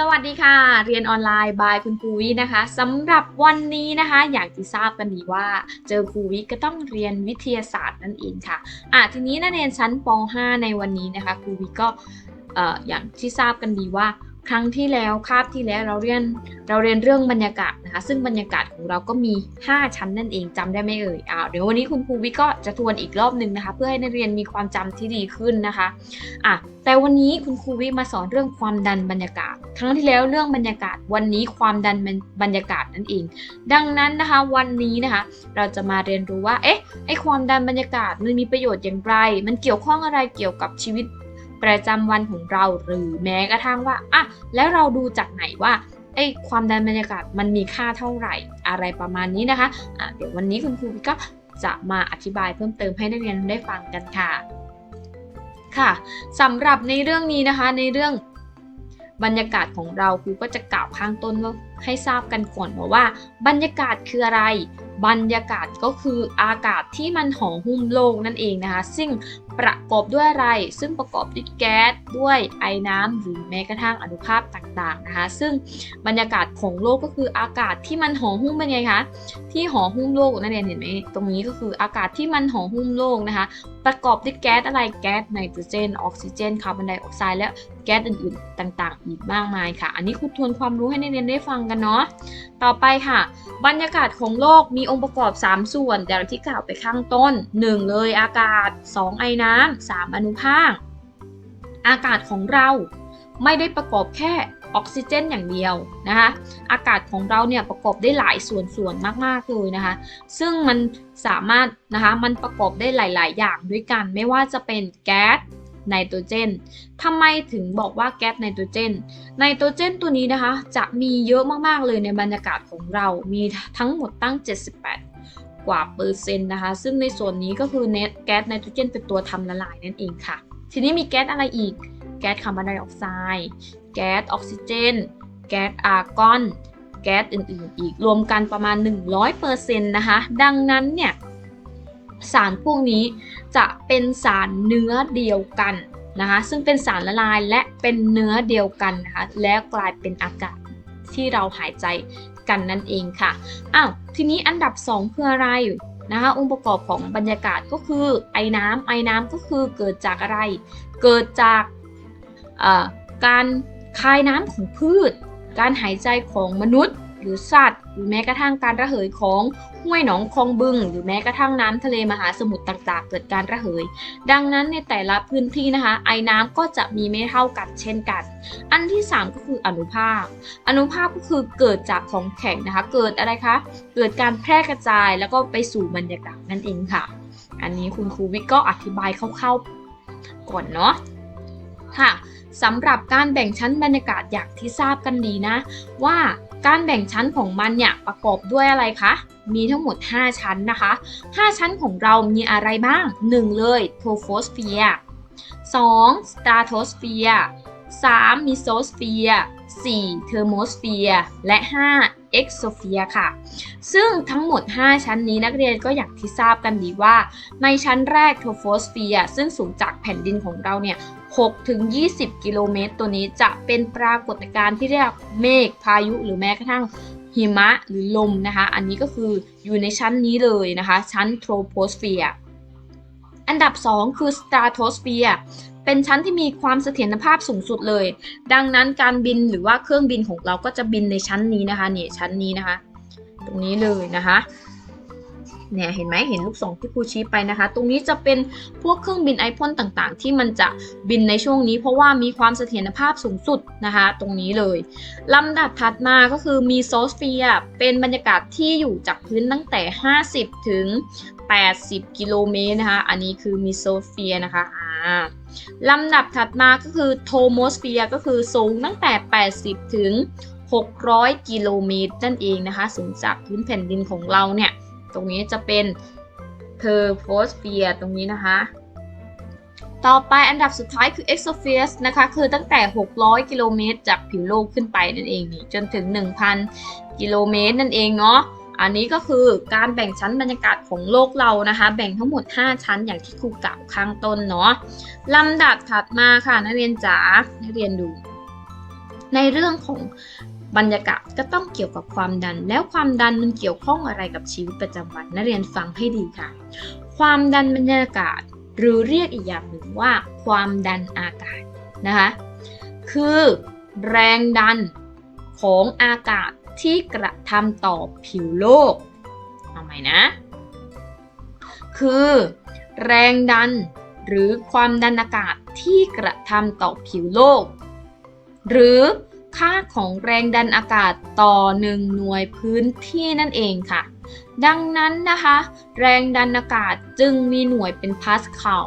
สวัสดีค่ะ เรียนออนไลน์บายคุณครูวินะคะสำหรับวันนี้นะคะ อย่างที่ทราบกันดีว่า เจอครูวิก็ต้องเรียนวิทยาศาสตร์นั่นเองค่ะอะทีนี้นักเรียนชั้นป .5 ในวันนี้นะคะครูวิก็เอ่ออย่างที่ทราบกันดีว่า ครั้งที่แล้วคาบที่แล้วเราเรียนเราเรียนเรื่องบรรยากาศนะคะ ซึ่งบรรยากาศของเราก็มี 5 ชั้นนั่นเองจำได้ไหมเอ่ยอ่าเดี๋ยววันนี้คุณครูวิก็จะทวนอีกรอบหนึ่งนะคะ เพื่อให้นักเรียนมีความจำที่ดีขึ้นนะคะอะแต่วันนี้คุณครูวิมาสอนเรื่องความดันบรรยากาศ ครั้งที่แล้วเรื่องบรรยากาศ วันนี้ความดันบรรยากาศนั่นเอง ดังนั้นนะคะวันนี้นะคะ เราจะมาเรียนรู้ว่าเอ๊ะไอความดันบรรยากาศมันมีประโยชน์อย่างไร มันเกี่ยวข้องอะไรเกี่ยวกับชีวิต ประจำวันของเราหรือแม้กระทั่งว่าอะแล้วเราดูจากไหนว่าไอ้ความดันบรรยากาศมันมีค่าเท่าไหร่อะไรประมาณนี้นะคะอะเดี๋ยววันนี้คุณครูก็จะมาอธิบายเพิ่มเติมให้นักเรียนได้ฟังกันค่ะค่ะสำหรับในเรื่องนี้นะคะในเรื่องบรรยากาศของเราครูก็จะกล่าวข้างต้นว่าให้ทราบกันก่อนว่า บรรยากาศคืออะไร บรรยากาศก็คืออากาศที่มันห่อหุ้มโลกนั่นเองนะคะ ซึ่งประกอบด้วยอะไร ซึ่งประกอบด้วยแก๊สด้วยไอน้ำหรือแม้กระทั่งอนุภาคต่างๆนะคะ ซึ่งบรรยากาศของโลกก็คืออากาศที่มันห่อหุ้มเป็นไงคะที่ห่อหุ้มโลกนั่นเองเห็นไหมตรงนี้ก็คืออากาศที่มันห่อหุ้มโลกนะคะ ประกอบด้วยแก๊สอะไรแก๊สไนโตรเจนออกซิเจนคาร์บอนไดออกไซด์และแก๊สอื่นๆ ต่างๆ อีกมากมายค่ะ อันนี้ครูทวนความรู้ให้นักเรียนได้ฟังกันเนาะต่อไปค่ะ บรรยากาศของโลกมีองค์ประกอบ 3 ส่วนอย่างที่กล่าวไปข้างต้น 1 เลยอากาศ 2 ไอน้ำ 3 อนุภาค อากาศของเราไม่ได้ประกอบแค่ออกซิเจนอย่างเดียวนะคะอากาศของเราเนี่ยประกอบได้หลายส่วนส่วนมากๆเลยนะคะซึ่งมันสามารถนะคะมันประกอบได้หลาย ๆ อย่างด้วยกัน ไม่ว่าจะเป็นแก๊ส ไนโตรเจนทำไมถึงบอกว่าแก๊สไนโตรเจน ไนโตรเจนตัวนี้นะคะ จะมีเยอะมากๆเลยในบรรยากาศของเรา มีทั้งหมดตั้ง 78 กว่าเปอร์เซ็นต์นะคะ ซึ่งในส่วนนี้ก็คือเนตแก๊สไนโตรเจนเป็นตัวทำละลายนั่นเองค่ะ ทีนี้มีแก๊สอะไรอีก แก๊สคาร์บอนไดออกไซด์ แก๊สออกซิเจน แก๊สอาร์กอน แก๊สอื่นๆ อีก รวมกันประมาณ 100%นะคะ ดังนั้นเนี่ย สารพวกนี้จะเป็นสารเนื้อเดียวกันนะคะซึ่งเป็นสารละลายและเป็นเนื้อเดียวกันนะคะแล้วกลายเป็นอากาศที่เราหายใจกันนั่นเองค่ะอ้าวทีนี้อันดับ 2 คืออะไรนะคะองค์ประกอบของบรรยากาศก็คือไอ้น้ำไอ้น้ำก็คือเกิดจากอะไร เกิดจากการคายน้ำของพืช การหายใจของมนุษย์ หรือสัตว์ หรือแม้กระทั่งการระเหยของห้วยหนองคลองบึง หรือแม้กระทั่งน้ำทะเลมหาสมุทรต่างๆ เกิดการระเหย ดังนั้นในแต่ละพื้นที่นะคะไอ้น้ำก็จะมีไม่เท่ากันเช่นกัน อันที่ 3 ก็คืออนุภาค อนุภาคก็คือเกิดจากของแข็งนะคะ เกิดอะไรคะ เกิดการแพร่กระจายแล้วก็ไปสู่บรรยากาศนั่นเองค่ะ อันนี้คุณครูวิกก็อธิบายคร่าวๆก่อนเนาะค่ะสำหรับการแบ่งชั้นบรรยากาศอย่างที่ทราบกันดีนะ ว่า การแบ่งชั้นของมันเนี่ยประกอบด้วยอะไรคะ มีทั้งหมด 5 ชั้นนะคะ 5 ชั้นของเรามีอะไรบ้าง 1 เลยโทโฟสเฟียร์2สตราโทสเฟียร์3มิโซสเฟียร์4เทอร์โมสเฟียร์และ5เอ็กโซเฟียค่ะ ซึ่งทั้งหมด 5 ชั้นนี้นักเรียนก็อย่างที่ทราบกันดีว่า ในชั้นแรกโทโฟสเฟียร์ซึ่งสูงจากแผ่นดินของเราเนี่ย 6ถึง20 กิโลเมตร ตัวนี้จะเป็นปรากฏการณ์ที่เรียกเมฆพายุหรือแม้กระทั่งหิมะหรือลมนะคะ อันนี้ก็คืออยู่ในชั้นนี้เลยนะคะ ชั้นโทรโพสเฟียร์อันดับ 2 คือสตราโทสเฟียร์เป็นชั้นที่มีความเสถียรภาพสูงสุดเลย ดังนั้นการบินหรือว่าเครื่องบินของเราก็จะบินในชั้นนี้นะคะนี่ชั้นนี้นะคะ ตรงนี้เลยนะคะ เนี่ยเห็นไหมเห็นลูกศรที่ครูชี้ไปนะคะ ตรงนี้จะเป็นพวกเครื่องบินไอพ่นต่างๆ ที่มันจะบินในช่วงนี้ เพราะว่ามีความเสถียรภาพสูงสุดนะคะ ตรงนี้เลยลำดับถัดมาก็คือมีโซสเฟียเป็นบรรยากาศที่อยู่จากพื้นตั้งแต่ 50 ถึง 80 กิโลเมตรนะคะ อันนี้คือมีโซเฟียนะคะอ่าลำดับถัดมาก็คือโทโมสเฟียก็คือสูงตั้งแต่ 80 ถึง 600 กิโลเมตรนั่นเองนะคะ สูงจากพื้นแผ่นดินของเราเนี่ย ตรงนี้จะเป็นเพอร์โฟสเฟียร์ตรงนี้นะคะ ต่อไปอันดับสุดท้ายคือ exosphere นะคะ คือตั้งแต่ 600 กิโลเมตรจากผิวโลกขึ้นไปนั่นเองนี่จนถึง 1,000 กิโลเมตรนั่นเองเนาะอันนี้ก็คือการแบ่งชั้นบรรยากาศของโลกเรานะคะ แบ่งทั้งหมด 5 ชั้นอย่างที่ครูกล่าวข้างต้นเนาะลำดับถัดมาค่ะนักเรียนจ๋านักเรียนดู ในเรื่องของ บรรยากาศก็ต้องเกี่ยวกับความดัน แล้วความดันมันเกี่ยวข้องอะไรกับชีวิตประจำวันนักเรียนฟังให้ดีค่ะ ความดันบรรยากาศ หรือเรียกอีกอย่างหนึ่งว่า ความดันอากาศนะคะคือแรงดันของอากาศที่กระทำต่อผิวโลกเอาใหม่นะ คือแรงดันหรือความดันอากาศที่กระทำต่อผิวโลก หรือ ค่าของแรงดันอากาศต่อหนึ่งหน่วยพื้นที่นั่นเองค่ะ ดังนั้นนะคะ แรงดันอากาศจึงมีหน่วยเป็นพาสคาล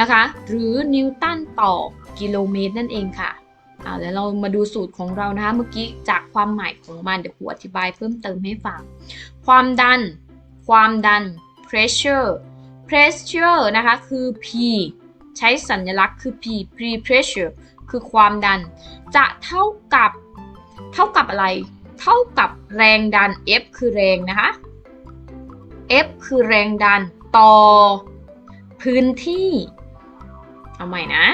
นะคะ หรือนิวตันต่อกิโลเมตรนั่นเองค่ะเอาแล้วเรามาดูสูตรของเรานะคะเมื่อกี้จากความหมายของมันเดี๋ยวครูอธิบายเพิ่มเติมให้ฟัง ความดัน ความดัน pressure pressure นะคะคือ P ใช้สัญลักษณ์คือ P pre pressure คือความดัน จะเท่ากับเท่ากับอะไร เท่ากับแรงดัน F คือแรงนะคะ F คือแรงดันต่อ พื้นที่ เอาใหม่นะ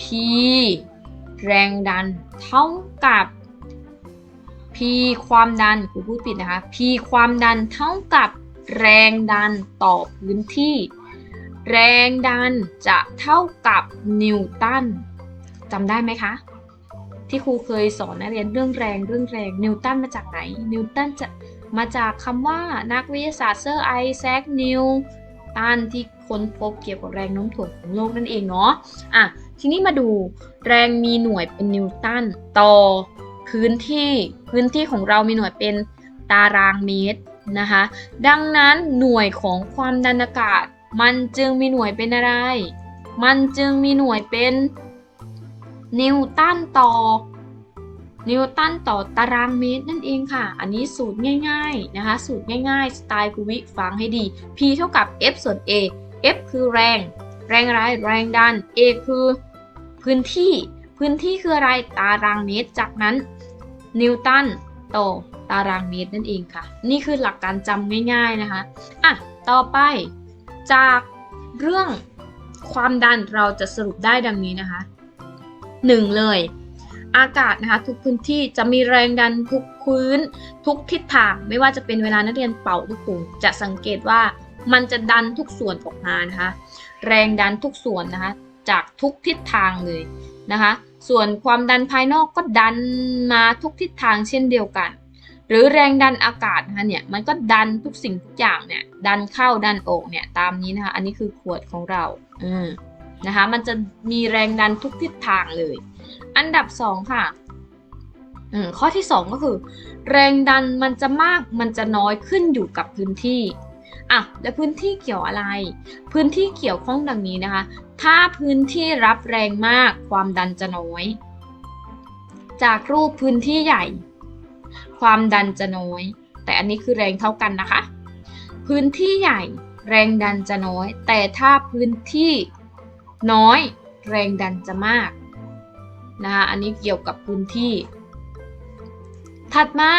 P แรงดันเท่ากับ P ความดันคูพูดผิดนะคะ P ความดันเท่ากับแรงดันต่อพื้นที่ แรงดันจะเท่ากับนิวตัน จำได้ไหมคะ ที่ครูเคยสอนนักเรียนเรื่องแรงเรื่องแรงนิวตันมาจากไหน นิวตันจะมาจากคำว่านักวิทยาศาสตร์เซอร์ไอแซคนิวตันที่ค้นพบเกี่ยวกับแรงโน้มถ่วงของโลกนั่นเองเนาะอะทีนี้มาดูแรงมีหน่วยเป็นนิวตันต่อพื้นที่พื้นที่ของเรามีหน่วยเป็นตารางเมตรนะคะดังนั้นหน่วยของความดันอากาศ มันจึงมีหน่วยเป็นอะไร มันจึงมีหน่วยเป็น นิวตันต่อ นิวตันต่อตารางเมตรนั่นเองค่ะ อันนี้สูตรง่ายๆนะคะ สูตรง่ายๆ สไตล์ภูวิฟังให้ดี P เท่ากับ F ส่วน A F คือแรง แรงอะไรแรงดัน A คือพื้นที่ พื้นที่คืออะไร ตารางเมตร จากนั้น นิวตันต่อตารางเมตรนั่นเองค่ะ นี่คือหลักการจำง่ายๆนะคะ อะ ต่อไปจากเรื่องความดันเราจะสรุปได้ดังนี้นะคะ 1. เลย อากาศนะคะทุกพื้นที่จะมีแรงดันทุกพื้น ทุกทิศทางไม่ว่าจะเป็นเวลานักเรียนเป่าลูกโป่งจะสังเกตว่ามันจะดันทุกส่วนออกมานะคะแรงดันทุกส่วนนะคะจากทุกทิศทางเลยนะคะส่วนความดันภายนอกก็ดันมาทุกทิศทางเช่นเดียวกัน หรือแรงดันอากาศนะคะเนี่ยมันก็ดันทุกสิ่งทุกอย่างเนี่ยดันเข้าดันออกเนี่ยตามนี้นะคะอันนี้คือขวดของเราอืม นะคะ มันจะมีแรงดันทุกทิศทางเลย อันดับ 2 ค่ะข้อที่ 2 ก็คือ แรงดันมันจะมากมันจะน้อยขึ้นอยู่กับพื้นที่อะแล้วพื้นที่เกี่ยวอะไร พื้นที่เกี่ยวข้องดังนี้นะคะ ถ้าพื้นที่รับแรงมากความดันจะน้อย จากรูปพื้นที่ใหญ่ ความดันจะน้อย แต่อันนี้คือแรงเท่ากันนะคะ พื้นที่ใหญ่แรงดันจะน้อย แต่ถ้าพื้นที่ น้อย แรงดันจะมากนะคะอันนี้เกี่ยวกับพื้นที่ ถัดมา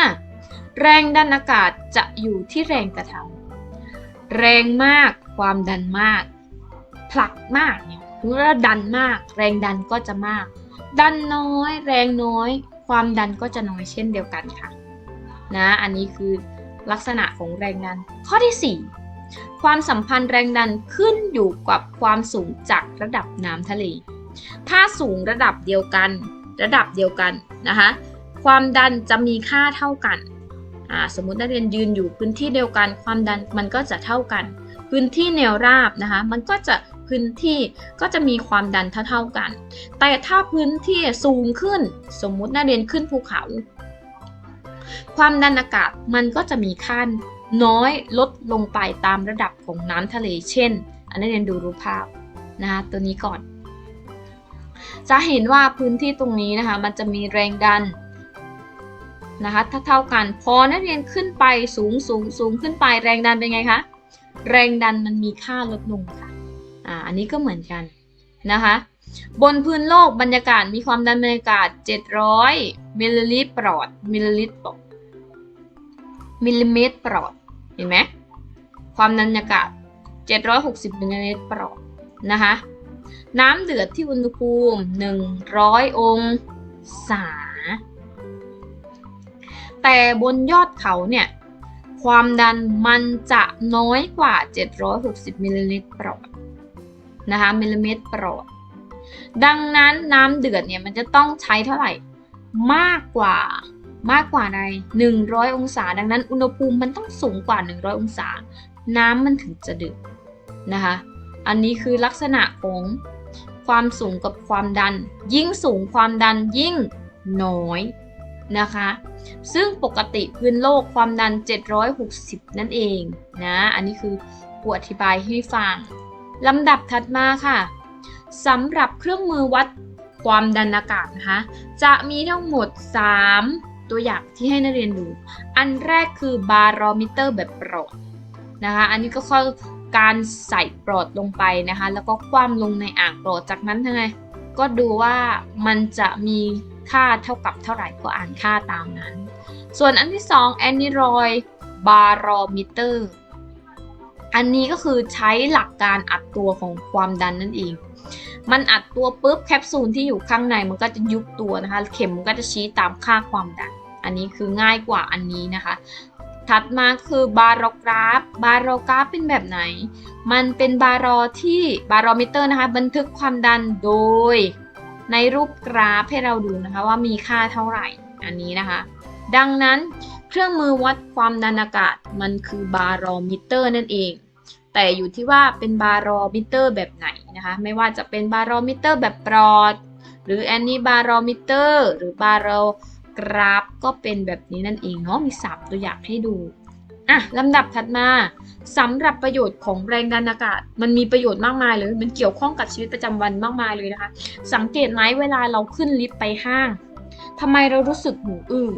แรงดันอากาศจะอยู่ที่แรงกระทำแรงมากความดันมาก ผลักมากเนี่ยหรือว่าดันมาก แรงดันก็จะมาก ดันน้อย แรงน้อย ความดันก็จะน้อยเช่นเดียวกันค่ะนะอันนี้คือลักษณะของแรงดันข้อที่ 4 ความสัมพันธ์แรงดันขึ้นอยู่กับความสูงจากระดับน้ำทะเล ถ้าสูงระดับเดียวกัน ระดับเดียวกันนะคะ ความดันจะมีค่าเท่ากัน สมมุตินักเรียนยืนอยู่พื้นที่เดียวกัน ความดันมันก็จะเท่ากัน พื้นที่แนวราบนะคะ มันก็จะพื้นที่ก็จะมีความดันเท่าๆกัน แต่ถ้าพื้นที่สูงขึ้น สมมุตินักเรียนขึ้นภูเขา ความดันอากาศมันก็จะมีค่า น้อยลดลงไปตามระดับของน้ำทะเล เช่น อันนี้เรียนดูรูปภาพนะคะตัวนี้ก่อน จะเห็นว่าพื้นที่ตรงนี้นะคะมันจะมีแรงดันนะคะถ้าเท่ากันพอนักเรียนขึ้นไปสูงสูงสูงขึ้นไปแรงดันเป็นไงคะแรงดันมันมีค่าลดลงค่ะอ่าอันนี้ก็เหมือนกันนะคะบนพื้นโลกบรรยากาศมีความดันบรรยากาศ 700มิลลิลิตรปลอดมิลลิลิตรปลอดมิลลิเมตรปลอด เห็นไหมความดันบรรยากาศ 760มิลลิลิตรปลอดนะคะน้ำเดือดที่อุณหภูมิ 100 องศา แต่บนยอดเขาเนี่ย ความดันมันจะน้อยกว่า 760มิลลิลิตรปรอดนะคะมิลลิเมตรปรอดดังนั้นน้ำเดือดเนี่ยมันจะต้องใช้เท่าไหร่มากกว่า มากกว่าใน 100 องศา ดังนั้นอุณหภูมิมันต้องสูงกว่า 100 องศา น้ำมันถึงจะเดือดนะคะ อันนี้คือลักษณะของความสูงกับความดัน ยิ่งสูงความดันยิ่งน้อยนะคะ ซึ่งปกติพื้นโลกความดัน 760 นั่นเองนะ อันนี้คือกูอธิบายให้ฟังลำดับถัดมาค่ะสำหรับเครื่องมือวัดความดันอากาศนะคะ จะมีทั้งหมด 3 ตัวอย่างที่ให้นักเรียนดู อันแรกคือบารอมิเตอร์แบบปลอดนะคะ อันนี้ก็คือการใส่ปลอดลงไปนะคะ แล้วก็คว่ำลงในอ่างปลอดจากนั้นทำไง ก็ดูว่ามันจะมีค่าเท่ากับเท่าไหร่ก็อ่านค่าตามนั้น ส่วนอันที่2อนนิรอยบารอมิเตอร์อันนี้ก็คือใช้หลักการอัดตัวของความดันนั่นเอง มันอัดตัวปุ๊บแคปซูลที่อยู่ข้างในมันก็จะยุบตัวนะคะ เข็มมันก็จะชี้ตามค่าความดัน อันนี้คือง่ายกว่าอันนี้นะคะ ถัดมาคือบารอกราฟ บารอกราฟเป็นแบบไหน มันเป็นบารอที่บารอมิเตอร์นะคะ บันทึกความดันโดย ในรูปกราฟให้เราดูนะคะว่ามีค่าเท่าไหร่ อันนี้นะคะ ดังนั้นเครื่องมือวัดความดันอากาศมันคือบารอมิเตอร์นั่นเอง แต่อยู่ที่ว่าเป็นบารอมิเตอร์แบบไหนนะคะ ไม่ว่าจะเป็นบารอมิเตอร์แบบปลอด หรือแอนนี่บารอมิเตอร์หรือบารอ กราฟก็เป็นแบบนี้นั่นเองเนาะมี3ตัวอย่างให้ดูอะลำดับถัดมาสำหรับประโยชน์ของแรงดันอากาศ มันมีประโยชน์มากมายเลย มันเกี่ยวข้องกับชีวิตประจำวันมากมายเลยนะคะ สังเกตไหมเวลาเราขึ้นลิฟต์ไปห้างทำไมเรารู้สึกหูอื้อ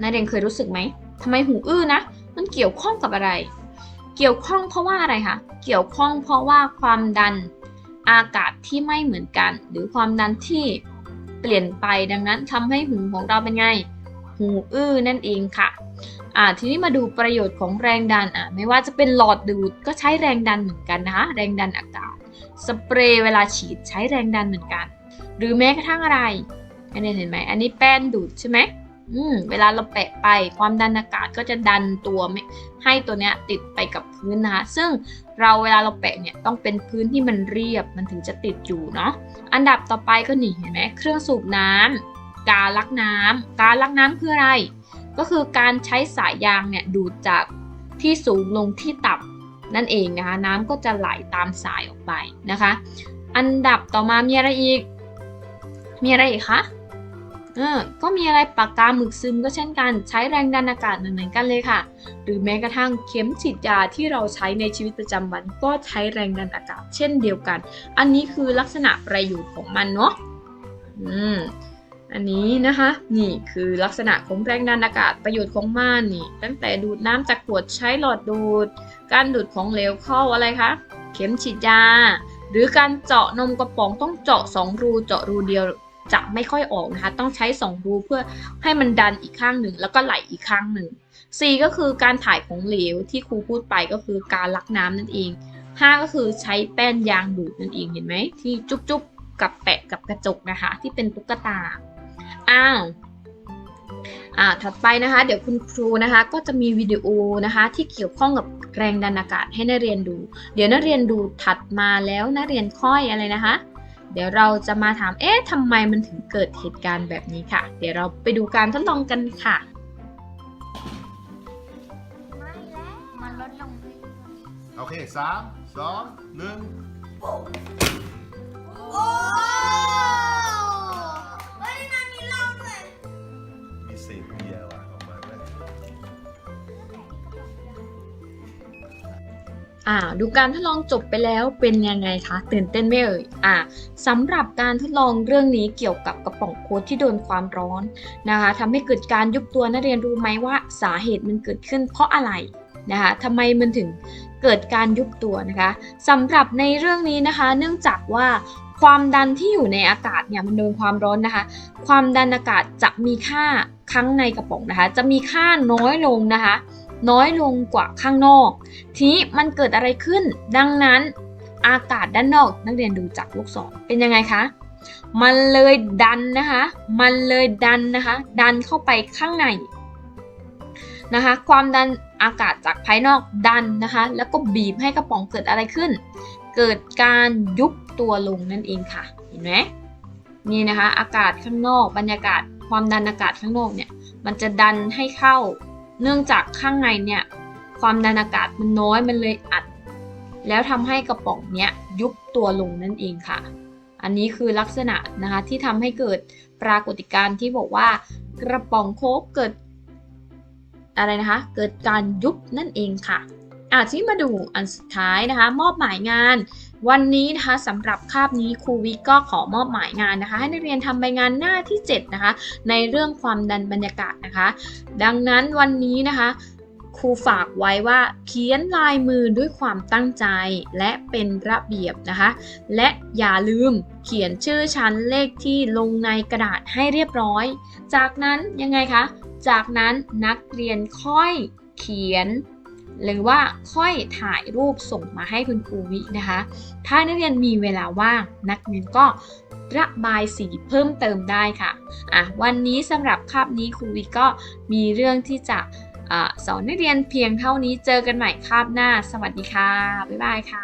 นายเดนเคยรู้สึกไหมทำไมหูอื้อนะ มันเกี่ยวข้องกับอะไร เกี่ยวข้องเพราะว่าอะไรคะ เกี่ยวข้องเพราะว่าความดันอากาศที่ไม่เหมือนกัน หรือความดันที่ เปลี่ยนไปดังนั้นทำให้หูของเราเป็นไง หูอื้อนั่นเองค่ะอ่าทีนี้มาดูประโยชน์ของแรงดันอะไม่ว่าจะเป็นหลอดดูดก็ใช้แรงดันเหมือนกันนะคะ แรงดันอากาศ สเปรย์เวลาฉีดใช้แรงดันเหมือนกัน หรือแม้กระทั่งอะไรอันนี้เห็นไหมอันนี้แป้นดูดใช่ไหมอืม เวลาเราแปะไปความดันอากาศก็จะดันตัวให้ตัวเนี้ยติดไปกับพื้นนะคะ ซึ่งเราเวลาเราแปะเนี่ยต้องเป็นพื้นที่มันเรียบมันถึงจะติดอยู่เนาะ อันดับต่อไปก็นี่เห็นไหมเครื่องสูบน้ำการลักน้ำการลักน้ำคืออะไร ก็คือการใช้สายยางเนี่ยดูดจากที่สูงลงที่ต่ำนั่นเองนะคะ น้ำก็จะไหลตามสายออกไปนะคะ อันดับต่อมามีอะไรอีก มีอะไรอีกคะ เออก็มีอะไรปากกาหมึกซึมก็เช่นกัน ใช้แรงดันอากาศเหมือนกันเลยค่ะ หรือแม้กระทั่งเข็มฉีดยาที่เราใช้ในชีวิตประจำวัน ก็ใช้แรงดันอากาศเช่นเดียวกัน อันนี้คือลักษณะประโยชน์ของมันเนาะอืมอันนี้นะคะนี่คือลักษณะของแรงดันอากาศประโยชน์ของมันนี่ตั้งแต่ดูดน้ำจากขวดใช้หลอดดูด การดูดของเหลวเข้าอะไรคะเข็มฉีดยาหรือการเจาะนมกระป๋องต้องเจาะ 2 รูเจาะรูเดียว จะไม่ค่อยออกนะคะ ต้องใช้2รูเพื่อให้มันดันอีกข้างหนึ่งแล้วก็ไหลอีกข้างหนึ่ง4ก็คือการถ่ายของเหลวที่ครูพูดไปก็คือการลักน้ำนั่นเอง 5 ก็คือใช้แป้นยางดูดนั่นเองเห็นไหมที่จุ๊บๆกับแปะกับกระจกนะคะ ที่เป็นตุ๊กตาอ้าวอ่าถัดไปนะคะ เดี๋ยวคุณครูนะคะ ก็จะมีวิดีโอนะคะ ที่เกี่ยวข้องกับแรงดันอากาศให้นักเรียนดู เดี๋ยวนักเรียนดูถัดมาแล้วนักเรียนค่อยอะไรนะคะ เดี๋ยวเราจะมาถาม เอ๊ะทำไมมันถึงเกิดเหตุการณ์แบบนี้ค่ะ เดี๋ยวเราไปดูการทดลองกันค่ะไม่แล้วมันลดลงเรื่อยโอเคสามสองหนึ่งๆโอ้เฮ้ยนั่น อ่าดูการทดลองจบไปแล้วเป็นยังไงคะตื่นเต้นไหมเอ่ยอ่าสำหรับการทดลองเรื่องนี้เกี่ยวกับกระป๋องโค้ดที่โดนความร้อนนะคะทำให้เกิดการยุบตัวนักเรียนรู้ไหมว่าสาเหตุมันเกิดขึ้นเพราะอะไรนะคะทำไมมันถึงเกิดการยุบตัวนะคะสำหรับในเรื่องนี้นะคะ เนื่องจากว่าความดันที่อยู่ในอากาศเนี่ยมันโดนความร้อนนะคะ ความดันอากาศจะมีค่าข้งในกระป๋องนะคะ จะมีค่าน้อยลงนะคะ น้อยลงกว่าข้างนอก ทีนี้มันเกิดอะไรขึ้น ดังนั้นอากาศด้านนอกนักเรียนดูจากลูกศรเป็นยังไงคะ มันเลยดันนะคะ มันเลยดันนะคะ ดันเข้าไปข้างในนะคะ ความดันอากาศจากภายนอกดันนะคะ แล้วก็บีบให้กระป๋องเกิดอะไรขึ้น เกิดการยุบตัวลงนั่นเองค่ะ เห็นไหมนี่นะคะ อากาศข้างนอก บรรยากาศความดันอากาศข้างนอกเนี่ย มันจะดันให้เข้า เนื่องจากข้างในเนี่ยความดันอากาศมันน้อยมันเลยอัด แล้วทำให้กระป๋องเนี้ยยุบตัวลงนั่นเองค่ะ อันนี้คือลักษณะนะคะที่ทำให้เกิดปรากฏการณ์ที่บอกว่ากระป๋องโค้กเกิดอะไรนะคะ เกิดการยุบนั่นเองค่ะอะที่มาดูอันสุดท้ายนะคะ มอบหมายงาน วันนี้นะคะสำหรับคาบนี้ครูวิกก็ขอมอบหมายงานนะคะ ให้นักเรียนทำใบงานหน้าที่ 7 นะคะ ในเรื่องความดันบรรยากาศนะคะ ดังนั้นวันนี้นะคะครูฝากไว้ว่าเขียนลายมือด้วยความตั้งใจและเป็นระเบียบนะคะ และอย่าลืมเขียนชื่อชั้นเลขที่ลงในกระดาษให้เรียบร้อย จากนั้นยังไงคะ จากนั้นนักเรียนค่อยเขียน หรือว่าค่อยถ่ายรูปส่งมาให้คุณครูวินะคะ ถ้านักเรียนมีเวลาว่าง นักเรียนก็ระบายสีเพิ่มเติมได้ค่ะอะ วันนี้สำหรับคาบนี้ครูวิก็มีเรื่องที่จะอสอนนักเรียนเพียงเท่านี้เจอกันใหม่คาบหน้า สวัสดีค่ะ บ๊ายบายค่ะ